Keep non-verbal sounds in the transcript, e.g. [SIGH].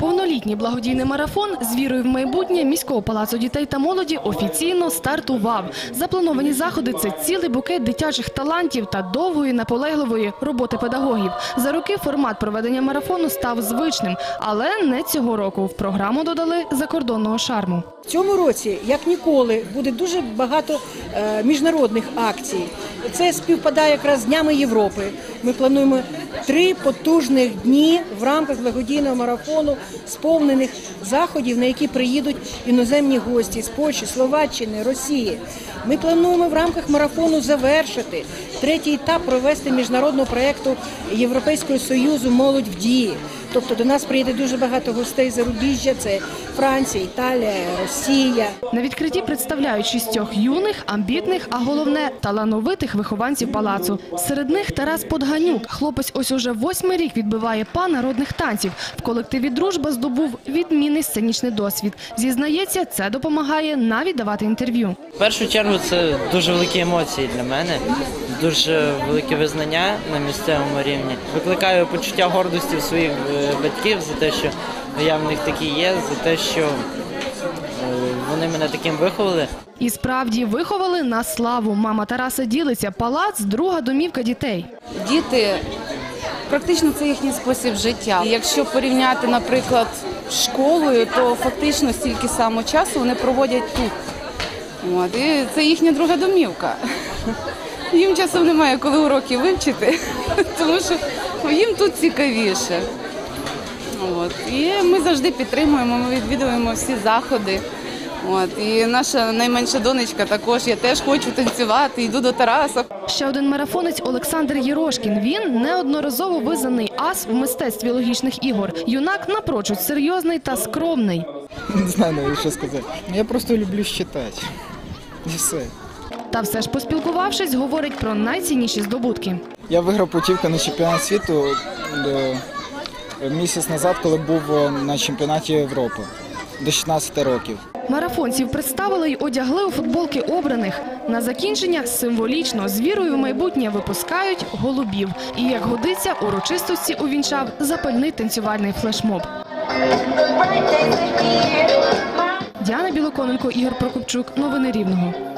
Повнолітній благодійний марафон з вірою в майбутнє міського палацу дітей та молоді офіційно стартував. Заплановані заходи це цілий букет дитячих талантів та довгої наполегливої роботи педагогів. За роки формат проведення марафону став звичним, але не цього року. В програму додали закордонного шарму. В цьому році, як ніколи, буде дуже багато е, міжнародних акцій. Це співпадає якраз з Днями Європи. Ми плануємо три потужних дні в рамках благодійного марафону, сповнених заходів, на які приїдуть іноземні гості з Польщі, Словаччини, Росії. Ми плануємо в рамках марафону завершити третій етап провести міжнародного проєкту Європейського союзу Молодь в дії. Тобто до нас приїде дуже багато гостей зарубіжжя. Це Франція, Італія, Росія. На відкритті представляють шістьох юних, амбітних, а головне талановитих вихованців палацу. Серед них Тарас Подганюк. Хлопець ось уже восьмий рік відбиває па народних танців. В колективі Дружба здобув відмінний сценічний досвід. Зізнається, це допомагає навіть давати інтерв'ю. В першу чергу це дуже великі емоції для мене, дуже велике визнання на місцевому рівні. Викликаю почуття гордості в своїх е, батьків за те, що я в них такі є, за те, що е, вони мене таким виховали. І справді виховали на славу. Мама Тараса ділиться. Палац – друга домівка дітей. Діти практично це їхній спосіб життя. І Якщо порівняти, наприклад, з школою, то фактично стільки само часу вони проводять тут. От, і це їхня друга домівка. [LAUGHS] Їм часом немає коли уроки вивчити, [LAUGHS] тому що їм тут цікавіше. От. І ми завжди підтримуємо, ми відвідуємо всі заходи. От. І наша найменша донечка також, я теж хочу танцювати, йду до Тараса. Ще один марафонець Олександр Єрошкін. Він неодноразово визнаний ас в мистецтві логічних ігор. Юнак напрочуд серйозний та скромний. Не знаю навіть що сказати. Я просто люблю читати. І все. Та все ж поспілкувавшись, говорить про найцінніші здобутки. Я виграв путівку на чемпіонат світу місяць назад, коли був е, на чемпіонаті Європи до 16 років. Марафонців представили й одягли у футболки обраних. На закінчення символічно з вірою в майбутнє випускають голубів. І як годиться, урочистості увінчав запальний танцювальний флешмоб. Діана Білоконенко, Ігор Прокопчук. Новини Рівного.